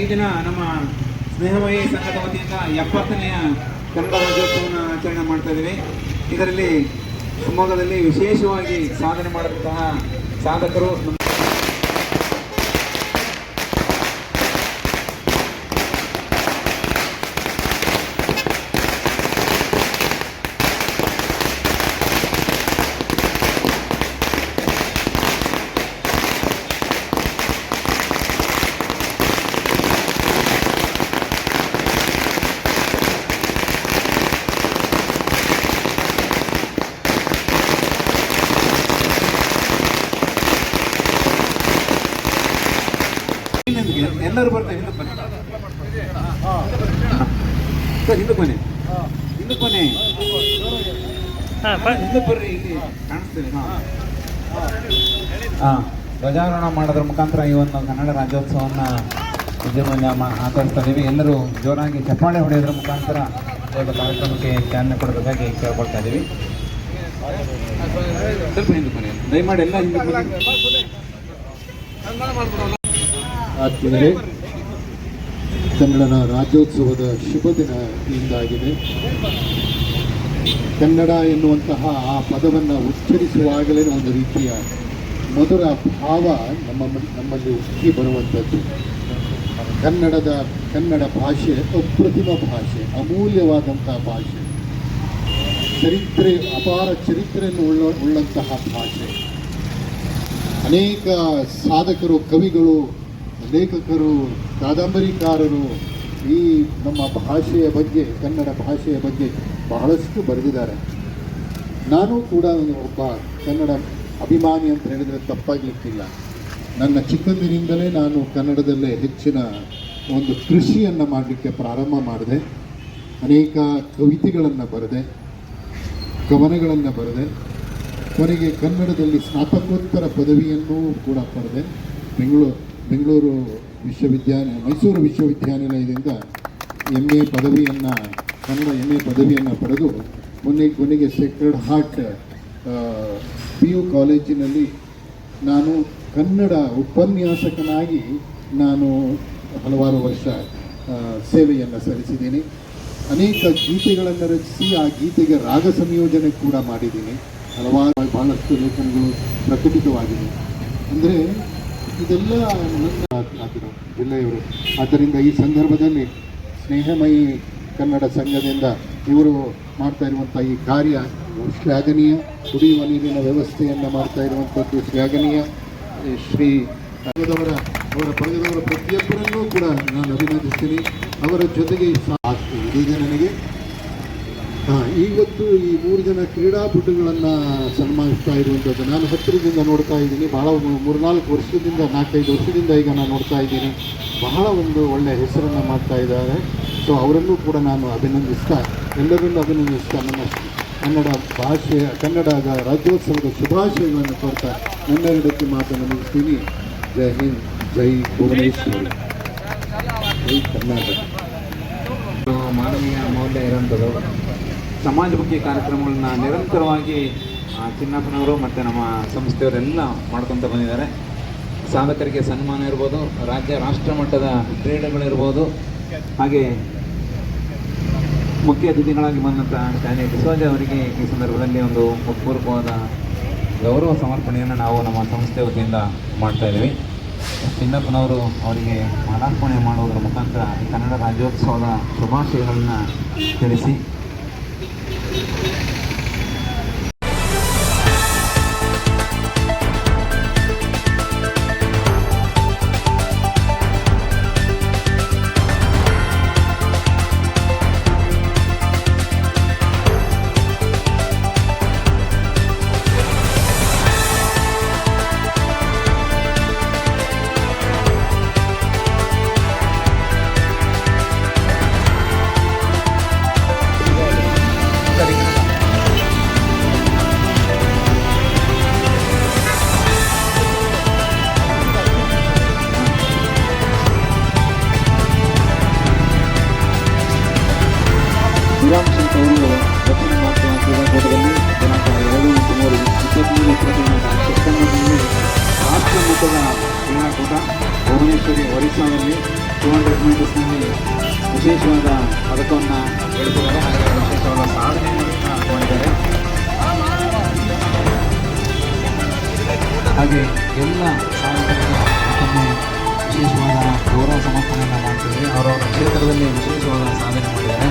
ಈ ದಿನ ನಮ್ಮ ಸ್ನೇಹಮಯಿ ಸಂಘದ ವತಿಯಿಂದ ಎಪ್ಪತ್ತನೆಯ ಕನ್ನಡ ರಾಜ್ಯೋತ್ಸವವನ್ನು ಆಚರಣೆ ಮಾಡ್ತಾ ಇದ್ದೀವಿ. ಇದರಲ್ಲಿ ಶಿವಮೊಗ್ಗದಲ್ಲಿ ವಿಶೇಷವಾಗಿ ಸಾಧನೆ ಮಾಡಿದಂತಹ ಸಾಧಕರು ಎಲ್ಲರೂ ಬರ್ತಾರೆ ಹಿಂದಕ್ಕೆ ಬನ್ನಿ. ಸರ್ ಹಿಂದಕ್ಕೆ ಬನ್ನಿ. ಹಿಂದಕ್ಕೆ ಬನ್ನಿ. ಹಿಂದಕ್ಕೆ ಬರ್ರಿ ಇಲ್ಲಿ ಕಾಣಿಸ್ತೇನೆ ಹಾಂ. ಹಾಂ ಧ್ವಜಾರೋಹಣ ಮಾಡೋದ್ರ ಮುಖಾಂತರ ಈ ಒಂದು ಕನ್ನಡ ರಾಜ್ಯೋತ್ಸವವನ್ನು ವಿಜೃಂಭಣೆ ಆಚರಿಸ್ತಾ ಇದ್ದೀವಿ ಎಲ್ಲರೂ ಜೋರಾಗಿ ಚಪ್ಪಾಳೆ ಹೊಡೆಯೋದ್ರ ಮುಖಾಂತರ ಒಂದು ಕಾರ್ಯಕ್ರಮಕ್ಕೆ ಚಾಲನೆ ಕೊಡಬೇಕಾಗಿ ಕೇಳ್ಕೊಳ್ತಾ ಇದ್ದೀವಿ ಸ್ವಲ್ಪ ಹಿಂದಕ್ಕೆ ಬನ್ನಿ. ದಯಮಾಡಿ ಎಲ್ಲ ಹಿಂದಕ್ಕೆ ಬನ್ನಿ. ಆದ್ಮೇಲೆ ಕನ್ನಡನ ರಾಜ್ಯೋತ್ಸವದ ಶುಭ ದಿನ ಇಂದಾಗಿದೆ ಕನ್ನಡ ಎನ್ನುವಂತಹ ಆ ಪದವನ್ನು ಉಚ್ಚರಿಸುವಾಗಲೇ ಒಂದು ರೀತಿಯ ಮಧುರ ಭಾವ ನಮ್ಮ ನಮ್ಮಲ್ಲಿ ಉಕ್ಕಿ ಬರುವಂಥದ್ದು ಕನ್ನಡದ, ಕನ್ನಡ ಭಾಷೆ ಅಪ್ರತಿಮ ಭಾಷೆ ಅಮೂಲ್ಯವಾದಂತಹ ಭಾಷೆ. ಚರಿತ್ರೆ, ಅಪಾರ ಚರಿತ್ರೆಯನ್ನು ಉಳ್ಳ, ಉಳ್ಳಂತಹ ಭಾಷೆ. ಅನೇಕ ಸಾಧಕರು, ಕವಿಗಳು ಲೇಖಕರು, ಕಾದಂಬರಿಕಾರರು ಈ ನಮ್ಮ ಭಾಷೆಯ ಬಗ್ಗೆ, ಕನ್ನಡ ಭಾಷೆಯ ಬಗ್ಗೆ ಬಹಳಷ್ಟು ಬರೆದಿದ್ದಾರೆ. ನಾನು ಕೂಡ ಒಬ್ಬ ಕನ್ನಡ ಅಭಿಮಾನಿ ಅಂತ ಹೇಳಿದರೆ ತಪ್ಪಾಗಲಿಕ್ಕಿಲ್ಲ. ನನ್ನ ಚಿಕ್ಕಂದಿನಿಂದಲೇ ನಾನು ಕನ್ನಡದಲ್ಲೇ ಹೆಚ್ಚಿನ ಒಂದು ಕೃಷಿಯನ್ನು ಮಾಡಲಿಕ್ಕೆ ಪ್ರಾರಂಭ ಮಾಡಿದೆ. ಅನೇಕ ಕವಿತೆಗಳನ್ನು ಬರೆದೆ, ಕವನಗಳನ್ನು ಬರೆದೆ. ಕೊನೆಗೆ ಕನ್ನಡದಲ್ಲಿ ಸ್ನಾತಕೋತ್ತರ ಪದವಿಯನ್ನೂ ಕೂಡ ಪಡೆದೆ. ಬೆಂಗಳೂರು ಬೆಂಗಳೂರು ವಿಶ್ವವಿದ್ಯಾಲಯ ಮೈಸೂರು ವಿಶ್ವವಿದ್ಯಾನಿಲಯದಿಂದ ಎಂ ಎ ಪದವಿಯನ್ನು, ಕನ್ನಡ ಎಂ ಎ ಪದವಿಯನ್ನು ಪಡೆದು ಮೊನ್ನೆ ಕೊನೆಗೆ ಸೆಕ್ರೆಡ್ ಹಾರ್ಟ್ ಪಿ ಯು ಕಾಲೇಜಿನಲ್ಲಿ ನಾನು ಕನ್ನಡ ಉಪನ್ಯಾಸಕನಾಗಿ ನಾನು ಹಲವಾರು ವರ್ಷ ಸೇವೆಯನ್ನು ಸಲ್ಲಿಸಿದ್ದೀನಿ. ಅನೇಕ ಗೀತೆಗಳನ್ನು ರಚಿಸಿ ಆ ಗೀತೆಗೆ ರಾಗ ಸಂಯೋಜನೆ ಕೂಡ ಮಾಡಿದ್ದೀನಿ. ಹಲವಾರು, ಬಹಳಷ್ಟು ಲೇಖನಗಳು ಪ್ರಕಟಿತವಾಗಿದೆ ಅಂದರೆ ಇದೆಲ್ಲ ಆಗಿರೋ ಜಿಲ್ಲೆಯವರು. ಆದ್ದರಿಂದ ಈ ಸಂದರ್ಭದಲ್ಲಿ ಸ್ನೇಹಮಯಿ ಕನ್ನಡ ಸಂಘದಿಂದ ಇವರು ಮಾಡ್ತಾ ಇರುವಂಥ ಈ ಕಾರ್ಯ ಶ್ಲಾಘನೀಯ. ಕುಡಿಯುವ ನೀರಿನ ವ್ಯವಸ್ಥೆಯನ್ನು ಮಾಡ್ತಾ ಇರುವಂಥದ್ದು ಶ್ಲಾಘನೀಯ. ಶ್ರೀ ಸಂಘದವರ ಅವರ ಪಡೆದವರ ಪ್ರತಿಯೊಬ್ಬರನ್ನೂ ಕೂಡ ನಾನು ಅಭಿನಂದಿಸ್ತೀನಿ. ಅವರ ಜೊತೆಗೆ ಇದೀಗ ನನಗೆ ಹಾ, ಇವತ್ತು ಈ ಮೂರು ಜನ ಕ್ರೀಡಾಪಟುಗಳನ್ನು ಸನ್ಮಾನಿಸ್ತಾ ಇರುವಂಥದ್ದು. ನಾನು ಹತ್ತಿರದಿಂದ ನೋಡ್ತಾ ಇದ್ದೀನಿ. ಬಹಳ ಮೂರ್ನಾಲ್ಕು ವರ್ಷದಿಂದ ನಾಲ್ಕೈದು ವರ್ಷದಿಂದ ಈಗ ನಾನು ನೋಡ್ತಾ ಇದ್ದೀನಿ. ಬಹಳ ಒಂದು ಒಳ್ಳೆಯ ಹೆಸರನ್ನು ಮಾಡ್ತಾ ಇದ್ದಾರೆ. ಸೊ ಅವರಲ್ಲೂ ಕೂಡ ನಾನು ಅಭಿನಂದಿಸ್ತಾ ಎಲ್ಲರನ್ನೂ ಅಭಿನಂದಿಸ್ತಾ ನನ್ನ ಕನ್ನಡ ಭಾಷೆ ಕನ್ನಡದ ರಾಜ್ಯೋತ್ಸವದ ಶುಭಾಶಯಗಳನ್ನು ಕೊಡ್ತಾ ನನ್ನೆರಡಕ್ಕೆ ಮಾತನ್ನು ಮುಗಿಸ್ತೀನಿ ಜೈ ಹಿಂದ್ ಜೈ ಭುವನೇಶ್ವರಿ. ಜೈ ಕರ್ನಾಟಕ. ಮಾನವೀಯ ಮೌಲ್ಯ ಇರೋಂಥದ್ದು ಸಮಾಜಮುಖಿ ಕಾರ್ಯಕ್ರಮಗಳನ್ನ ನಿರಂತರವಾಗಿ ಚಿನ್ನಪ್ಪನವರು ಮತ್ತು ನಮ್ಮ ಸಂಸ್ಥೆಯವರೆಲ್ಲ ಮಾಡ್ಕೊತ ಬಂದಿದ್ದಾರೆ. ಸಾಧಕರಿಗೆ ಸನ್ಮಾನ ಇರ್ಬೋದು, ರಾಜ್ಯ, ರಾಷ್ಟ್ರ ಮಟ್ಟದ ಕ್ರೀಡೆಗಳಿರ್ಬೋದು. ಹಾಗೆ ಮುಖ್ಯ ಅತಿಥಿಗಳಾಗಿ ಬಂದಂಥ ಶಾಲೆ ಡಿಸೋಜ ಅವರಿಗೆ ಈ ಸಂದರ್ಭದಲ್ಲಿ ಒಂದು ಪೂರ್ವಕವಾದ ಗೌರವ ಸಮರ್ಪಣೆಯನ್ನು ನಾವು ನಮ್ಮ ಸಂಸ್ಥೆ ವತಿಯಿಂದ ಮಾಡ್ತಾಯಿದ್ದೀವಿ ಚಿನ್ನಪ್ಪನವರು ಅವರಿಗೆ ಮಾಲಾರ್ಪಣೆ ಮಾಡುವುದರ ಮುಖಾಂತರ ಕನ್ನಡ ರಾಜ್ಯೋತ್ಸವದ ಶುಭಾಶಯಗಳನ್ನು ತಿಳಿಸಿ Thank you. ಭುವನೇಶ್ವರಿ ಒರಿಸ್ಸಾದಲ್ಲಿ ಹಂಡ್ರೆಡ್ ಮೀಟರ್ಸ್ನಲ್ಲಿ ವಿಶೇಷವಾದ ಪದಕವನ್ನು ಗಳಿಸಿದ್ದಾರೆ ಹಾಗೆ ವಿಶೇಷವಾದ ಸಾಧನೆಯನ್ನು ಮಾಡಿದ್ದಾರೆ ಹಾಗೆ ಎಲ್ಲ ಮತ್ತೊಮ್ಮೆ ವಿಶೇಷವಾದ ಗೌರವ ಸಮರ್ಪಣೆಯನ್ನು ಮಾಡ್ತಿದ್ದಾರೆ. ಅವರವರ ಕ್ಷೇತ್ರದಲ್ಲಿ ವಿಶೇಷವಾದ ಸಾಧನೆ ಮಾಡಿದ್ದಾರೆ.